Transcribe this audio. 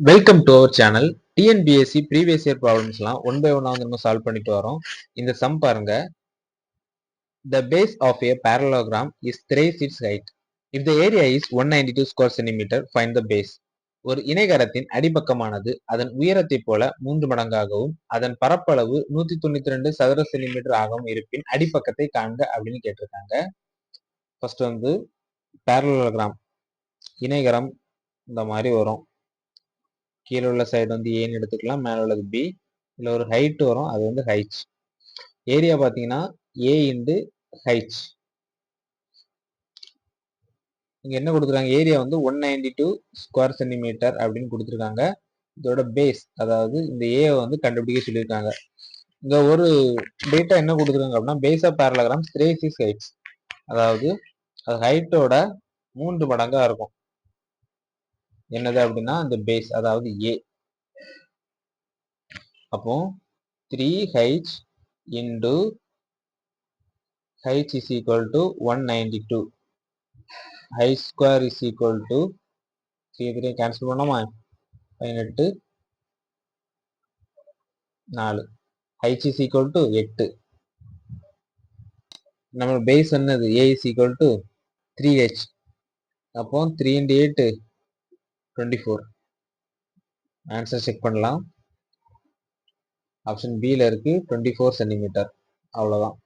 Welcome to our channel TNPSC previous year ப்ராப்ளம்ஸ்லாம் one by ஒன்னாக வந்து நம்ம சால்வ் பண்ணிட்டு வரோம். இந்த சம் பாருங்க. The base of a parallelogram is three its height if the area is one ninety two square centimetre find the base ஒரு இணைகரத்தின் அடிப்பக்கமானது அதன் உயரத்தைப் போல மூன்று மடங்காகவும் அதன் பரப்பளவு நூத்தி தொண்ணூத்தி ரெண்டு சதுர சென்டிமீட்டர் ஆகவும் இருப்பின் அடிப்பக்கத்தை காண்க அப்படின்னு கேட்டிருக்காங்க. ஃபர்ஸ்ட் வந்து பேரலோகிராம் இணைகரம் இந்த மாதிரி வரும். கீழே உள்ள சைடு வந்து ஏன்னு எடுத்துக்கலாம் மேலே உள்ளது பி இதில் ஒரு ஹைட் வரும் அது வந்து ஹைச் ஏரியா பார்த்தீங்கன்னா ஏ இன்டு ஹைச் இங்கே என்ன கொடுத்துருக்காங்க? ஏரியா வந்து one ninety two square centimetre அப்படின்னு கொடுத்துருக்காங்க. இதோட பேஸ் அதாவது இந்த ஏவை வந்து கண்டுபிடிக்க சொல்லியிருக்காங்க. இங்கே ஒரு டேட்டா என்ன கொடுத்துருக்காங்க அப்படின்னா base of parallelogram three six heights அதாவது அது ஹைட்டோட மூன்று மடங்காக இருக்கும். என்னது அப்படின்னா அந்த பேஸ் அதாவது ஏ அப்போ three H into H is equal to one ninety two H square is equal to three three cancel பண்ணோமா பதினெட்டு நாலு. ஹைச் இஸ் ஈக்குவல் டு எட்டு. நம்ம பேஸ் என்னது? A is equal to three H அப்போ three into eight twenty four answer check பண்ணலாம். Option பியில் இருக்குது டுவெண்ட்டி ஃபோர் சென்டிமீட்டர் அவ்வளோதான்